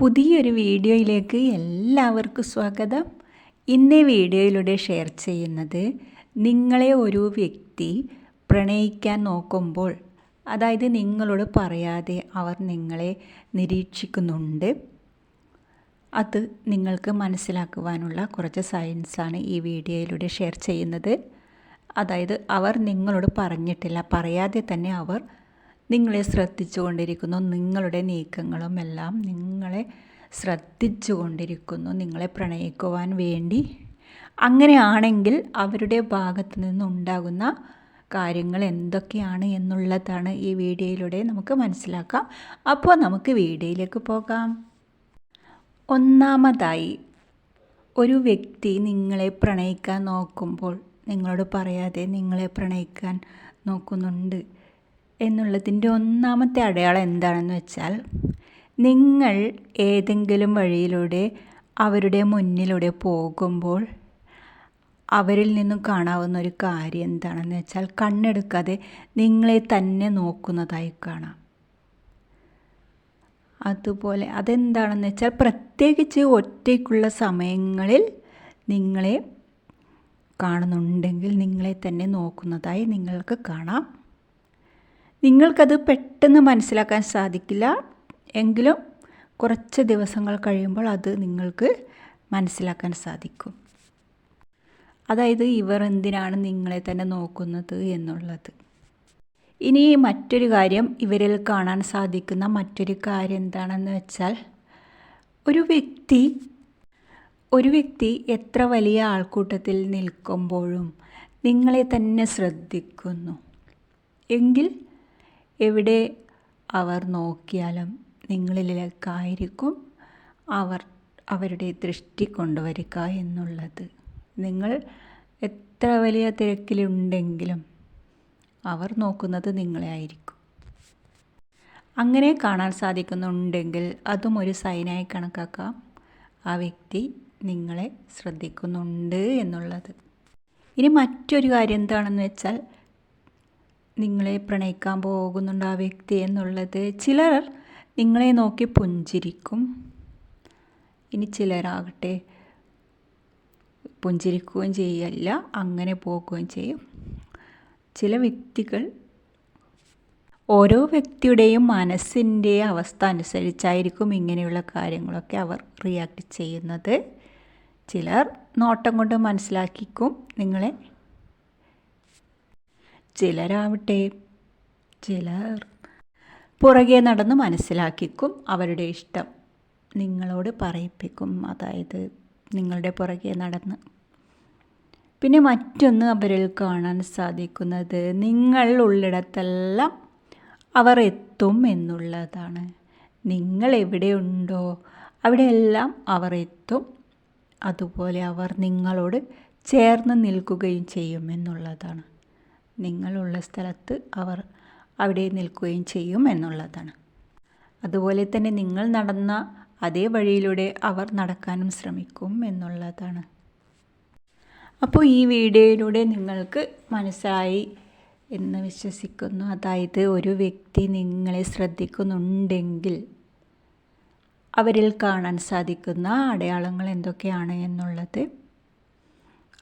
പുതിയൊരു വീഡിയോയിലേക്ക് എല്ലാവർക്കും സ്വാഗതം. ഇന്നേ വീഡിയോയിലൂടെ ഷെയർ ചെയ്യുന്നത് നിങ്ങളെ ഒരു വ്യക്തി പ്രണയിക്കാൻ നോക്കുമ്പോൾ അതായത് നിങ്ങളോട് പറയാതെ അവർ നിങ്ങളെ നിരീക്ഷിക്കുന്നുണ്ട്. അത് നിങ്ങൾക്ക് മനസ്സിലാക്കുവാനുള്ള കുറച്ച് സയൻസാണ് ഈ വീഡിയോയിലൂടെ ഷെയർ ചെയ്യുന്നത്. അതായത് അവർ നിങ്ങളോട് പറഞ്ഞിട്ടില്ല പറയാതെ തന്നെ അവർ നിങ്ങളെ ശ്രദ്ധിച്ചു കൊണ്ടിരിക്കുന്നു നിങ്ങളുടെ നീക്കങ്ങളും എല്ലാം നിങ്ങളെ ശ്രദ്ധിച്ചു കൊണ്ടിരിക്കുന്നു നിങ്ങളെ പ്രണയിക്കുവാൻ വേണ്ടി. അങ്ങനെയാണെങ്കിൽ അവരുടെ ഭാഗത്ത് നിന്നുണ്ടാകുന്ന കാര്യങ്ങൾ എന്തൊക്കെയാണ് എന്നുള്ളതാണ് ഈ വീഡിയോയിലൂടെ നമുക്ക് മനസ്സിലാക്കാം. അപ്പോൾ നമുക്ക് വീഡിയോയിലേക്ക് പോകാം. ഒന്നാമതായി ഒരു വ്യക്തി നിങ്ങളെ പ്രണയിക്കാൻ നോക്കുമ്പോൾ നിങ്ങളോട് പറയാതെ നിങ്ങളെ പ്രണയിക്കാൻ നോക്കുന്നുണ്ട്. എന്നുള്ളതിന്റെ ഒന്നാമത്തെ അടയാളം എന്താണെന്ന് വെച്ചാൽ നിങ്ങൾ ഏതെങ്കിലും വഴിയിലൂടെ അവരുടെ മുന്നിലൂടെ പോകുമ്പോൾ അവരിൽ നിന്നും കാണാവുന്ന ഒരു കാര്യം എന്താണെന്ന് വെച്ചാൽ കണ്ണെടുക്കാതെ നിങ്ങളെ തന്നെ നോക്കുന്നതായി കാണാം. അതുപോലെ അതെന്താണെന്ന് വെച്ചാൽ പ്രത്യേകിച്ച് ഒറ്റയ്ക്കുള്ള സമയങ്ങളിൽ നിങ്ങളെ കാണുന്നുണ്ടെങ്കിൽ നിങ്ങളെ തന്നെ നോക്കുന്നതായി നിങ്ങൾക്ക് കാണാം. നിങ്ങൾക്കത് പെട്ടെന്ന് മനസ്സിലാക്കാൻ സാധിക്കില്ല. എങ്കിലും കുറച്ച് ദിവസങ്ങൾ കഴിയുമ്പോൾ അത് നിങ്ങൾക്ക് മനസ്സിലാക്കാൻ സാധിക്കും. അതായത് ഇവർ എന്തിനാണ് നിങ്ങളെ തന്നെ നോക്കുന്നത് എന്നുള്ളത്. ഇനി മറ്റൊരു കാര്യം ഇവരിൽ കാണാൻ സാധിക്കുന്ന മറ്റൊരു കാര്യം എന്താണെന്ന് വെച്ചാൽ ഒരു വ്യക്തി ഒരു വ്യക്തി എത്ര വലിയ ആൾക്കൂട്ടത്തിൽ നിൽക്കുമ്പോഴും നിങ്ങളെ തന്നെ ശ്രദ്ധിക്കുന്നു. എങ്കിൽ എവിടെ അവർ നോക്കിയാലും നിങ്ങളിലേക്കായിരിക്കും അവർ അവരുടെ ദൃഷ്ടി കൊണ്ടുവരിക എന്നുള്ളത്. നിങ്ങൾ എത്ര വലിയ തിരക്കിലുണ്ടെങ്കിലും അവർ നോക്കുന്നത് നിങ്ങളെ ആയിരിക്കും. അങ്ങനെ കാണാൻ സാധിക്കുന്നുണ്ടെങ്കിൽ അതും ഒരു സൈനായി കണക്കാക്കാം. ആ വ്യക്തി നിങ്ങളെ ശ്രദ്ധിക്കുന്നുണ്ട് എന്നുള്ളത്. ഇനി മറ്റൊരു കാര്യം എന്താണെന്ന് വെച്ചാൽ നിങ്ങളെ പ്രണയിക്കാൻ പോകുന്നുണ്ട് ആ വ്യക്തി എന്നുള്ളത് ചിലർ നിങ്ങളെ നോക്കി പുഞ്ചിരിക്കും. ഇനി ചിലരാകട്ടെ പുഞ്ചിരിക്കുകയും ചെയ്യല്ല അങ്ങനെ പോകുകയും ചെയ്യും. ചില വ്യക്തികൾ ഓരോ വ്യക്തിയുടെയും മനസ്സിന്റെ അവസ്ഥ അനുസരിച്ചായിരിക്കും ഇങ്ങനെയുള്ള കാര്യങ്ങളൊക്കെ അവർ റിയാക്ട് ചെയ്യുന്നത്. ചിലർ നോട്ടം കൊണ്ട് മനസ്സിലാക്കിക്കും നിങ്ങളെ ചിലരാവട്ടെ. ചിലർ പുറകെ നടന്ന് മനസ്സിലാക്കിക്കും അവരുടെ ഇഷ്ടം. നിങ്ങളോട് പറയിപ്പിക്കും. അതായത് നിങ്ങളുടെ പുറകെ നടന്ന്. പിന്നെ മറ്റൊന്ന് അവരിൽ കാണാൻ സാധിക്കുന്നത് നിങ്ങൾ ഉള്ളിടത്തെല്ലാം അവർ എത്തും എന്നുള്ളതാണ്. നിങ്ങൾ എവിടെയുണ്ടോ അവിടെയെല്ലാം അവർ എത്തും. അതുപോലെ അവർ നിങ്ങളോട് ചേർന്ന് നിൽക്കുകയും ചെയ്യും എന്നുള്ളതാണ്. നിങ്ങളുള്ള സ്ഥലത്ത് അവർ അവിടെ നിൽക്കുകയും ചെയ്യും എന്നുള്ളതാണ്. അതുപോലെ തന്നെ നിങ്ങൾ നടന്ന അതേ വഴിയിലൂടെ അവർ നടക്കാനും ശ്രമിക്കും എന്നുള്ളതാണ്. അപ്പോൾ ഈ വീഡിയോയിലൂടെ നിങ്ങൾക്ക് മനസ്സായി എന്ന് വിശ്വസിക്കുന്നു. അതായത് ഒരു വ്യക്തി നിങ്ങളെ ശ്രദ്ധിക്കുന്നുണ്ടെങ്കിൽ അവരിൽ കാണാൻ സാധിക്കുന്ന അടയാളങ്ങൾ എന്തൊക്കെയാണ് എന്നുള്ളത്.